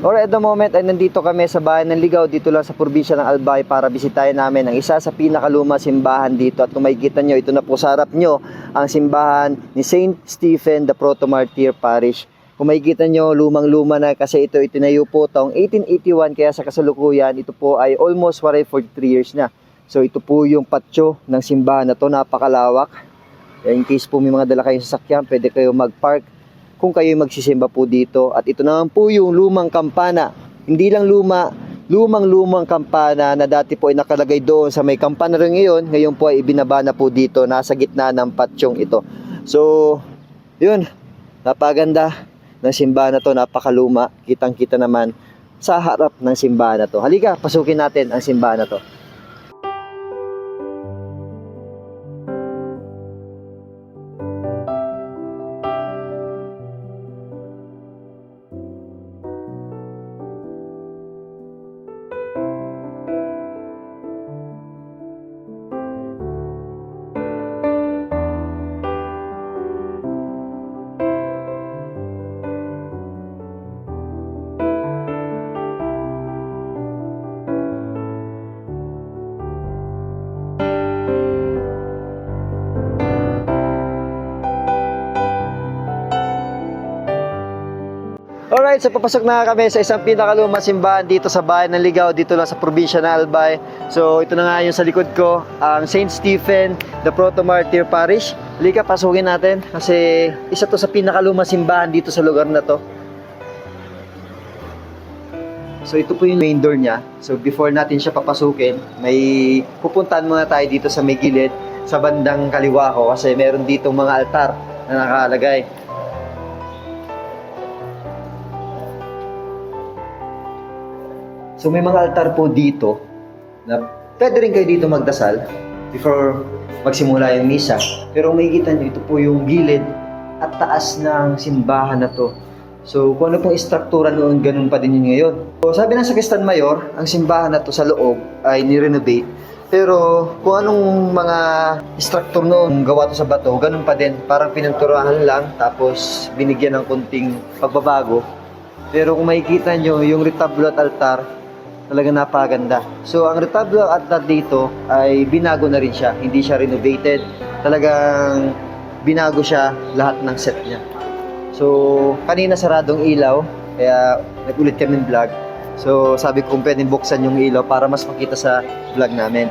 Alright, at the moment ay nandito kami sa bahay ng Ligaw dito lang sa probinsya ng Albay para bisitahin namin ang isa sa pinakaluma simbahan dito at kung makikita nyo, ito na po sa harap nyo ang simbahan ni Saint Stephen the Proto-Martyr Parish. Kung makikita nyo, lumang-luma na kasi ito itinayo po taong 1881 kaya sa kasalukuyan ito po ay almost 43 years na. So ito po yung patio ng simbahan na to, napakalawak. In case po may mga dala kayong sasakyan, pwede kayo mag-park kung kayo magsisimba po dito. At ito naman po yung lumang kampana. Hindi lang luma, lumang-lumang kampana na dati po ay nakalagay doon sa may kampana rin ngayon. Ngayon po ay ibinaba na po dito, nasa gitna ng patsyong ito. So, yun, napaganda ng simbahan na to, napakaluma. Kitang-kita naman sa harap ng simbahan na to. Halika, pasukin natin ang simbahan na to. Alright, so papasok na kami sa isang pinakalumang simbahan dito sa bayan ng Ligaw, dito lang sa probinsya ng Albay. So ito na nga yung sa likod ko, ang Saint Stephen, the Proto-Martyr Parish. Halika, pasukin natin kasi isa to sa pinakalumang simbahan dito sa lugar na to. So ito po yung main door niya. So before natin siya papasukin, may pupuntahan muna tayo dito sa may gilid, sa bandang kaliwa ko kasi meron dito mga altar na nakalagay. So may mga altar po dito na pwede rin kayo dito magdasal before magsimula yung misa. Pero makikita nyo, ito po yung gilid at taas ng simbahan na to. So kung ano pong istruktura noon, ganun pa din yun ngayon. So sabi ng Sakristan Mayor, ang simbahan na to sa loob ay ni-renovate. Pero kung anong mga structure noon gawa to sa bato, ganun pa din. Parang pinagturahan lang, tapos binigyan ng konting pagbabago. Pero kung makikita nyo, yung retablo at altar, talaga napaganda. So, ang retablo at dito ay binago na rin siya. Hindi siya renovated. Talagang binago siya lahat ng set niya. So, kanina saradong ilaw, kaya nag-ulit kami ng vlog. So, sabi ko kung pwedeng buksan yung ilaw para mas makita sa vlog namin.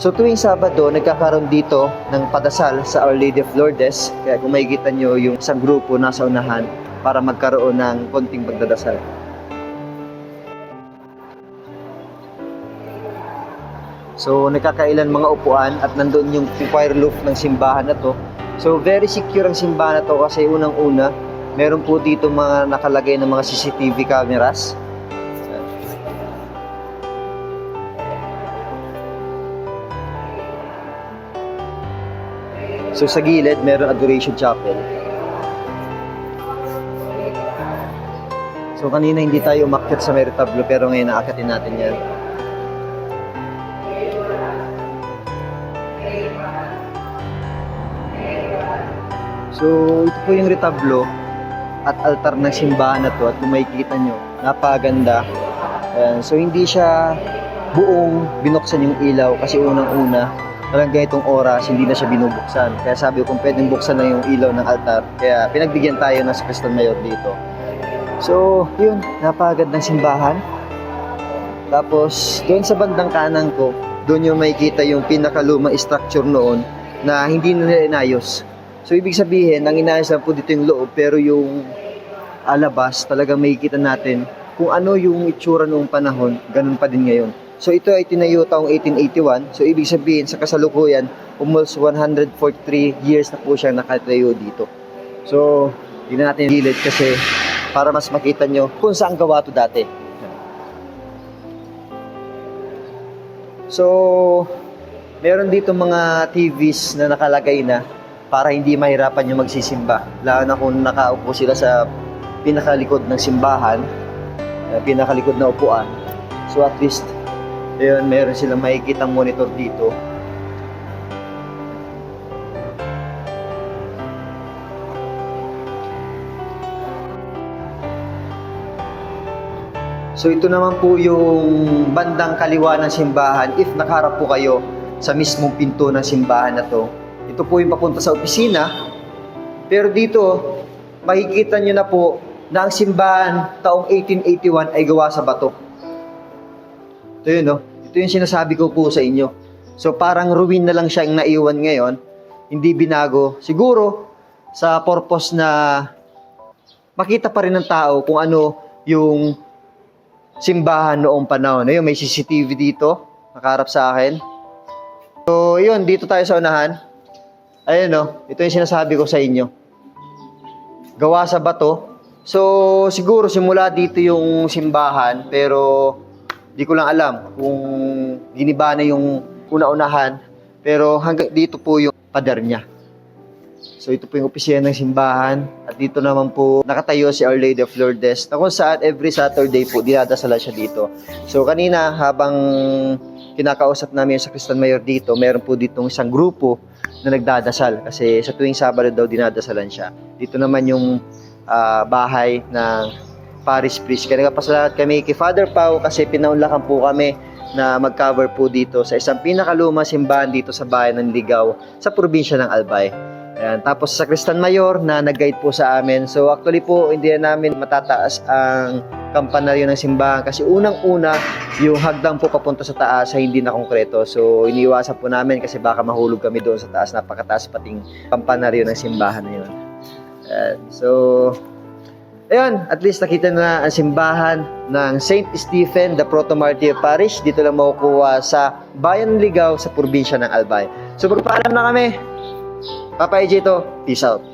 So, tuwing Sabado, nagkakaroon dito ng padasal sa Our Lady of Lourdes. Kaya kung makikita nyo yung isang grupo nasa unahan para magkaroon ng konting pagdadasal. So, nakakailan mga upuan at nandoon yung choir roof ng simbahan na to. So, very secure ang simbahan na to kasi unang-una, meron po dito mga nakalagay ng mga CCTV cameras. So, sa gilid, meron adoration chapel. So, kanina hindi tayo umakyat sa may retablo pero ngayon naakatin natin yan. So, ito po yung retablo at altar ng simbahan na to at kung makikita nyo, napaganda. Ayan, so, hindi siya buong binuksan yung ilaw kasi unang-una, talagang ganitong oras, hindi na siya binubuksan. Kaya sabi ko, kung pwedeng buksan na yung ilaw ng altar, kaya pinagbigyan tayo ng Sakristan Mayor dito. So, yun, napagandang simbahan. Tapos, doon sa bandang kanan ko, doon yung makikita yung pinakalumang structure noon na hindi na nila inayos. So, ibig sabihin, ang inayos lang po dito yung loob, pero yung alabas, talagang makikita natin kung ano yung itsura noong panahon, ganun pa din ngayon. So, ito ay tinayo taong 1881. So, ibig sabihin, sa kasalukuyan, almost 143 years na po siyang nakatayo dito. So, tingnan natin yung gilid kasi para mas makita nyo kung saan gawa to dati. So, meron dito mga TVs na nakalagay na para hindi mahirapan yung magsisimba. Lalo na kung nakaupo sila sa pinakalikod ng simbahan, uh, pinakalikod na upuan. So at least, ayun, meron silang makikitang monitor dito. So ito naman po yung bandang kaliwa ng simbahan if nakaharap po kayo sa mismong pinto ng simbahan na to. Ito po yung papunta sa opisina. Pero dito, makikita nyo na po na ang simbahan taong 1881 ay gawa sa bato. Ito yun, no? Ito yung sinasabi ko po sa inyo. So parang ruin na lang siya ang naiwan ngayon. Hindi binago. Siguro, sa purpose na makita pa rin ng tao kung ano yung simbahan noong panahon. Ayun, may CCTV dito, nakaharap sa akin. So, yun, dito tayo sa unahan. Ayun, no, ito yung sinasabi ko sa inyo. Gawa sa bato. So, siguro simula dito yung simbahan, pero di ko lang alam kung giniba na yung una-unahan. Pero hanggang dito po yung pader niya. So ito po yung opisina ng simbahan at dito naman po nakatayo si Our Lady of Lourdes na kung saan every Saturday po dinadasalan siya dito. So kanina habang kinakausap namin yung Sakristan Mayor dito, meron po ditong isang grupo na nagdadasal kasi sa tuwing Sabado daw dinadasalan siya. Dito naman yung ah, bahay ng parish priest. Kaya nagpasalamat kami kay Father Pau kasi pinaunlakan po kami na mag-cover po dito sa isang pinakalumang simbahan dito sa bayan ng Ligaw sa probinsya ng Albay. Ayan. Tapos sa Kristan Mayor na nag-guide po sa amin. So actually po, hindi na namin matataas ang kampanaryo ng simbahan kasi unang-una yung hagdang po papunta sa taas ay hindi na konkreto. So iniiwasan po namin kasi baka mahulog kami doon sa taas. Napakataas pating kampanaryo ng simbahan na yun. Ayan. So, ayun, at least nakita na ang simbahan ng St. Stephen, the Proto-Martyr Parish. Dito lang makukuha sa Bayan Ligaw sa probinsya ng Albay. So magpaalam na kami. Papa AJ to. Peace out.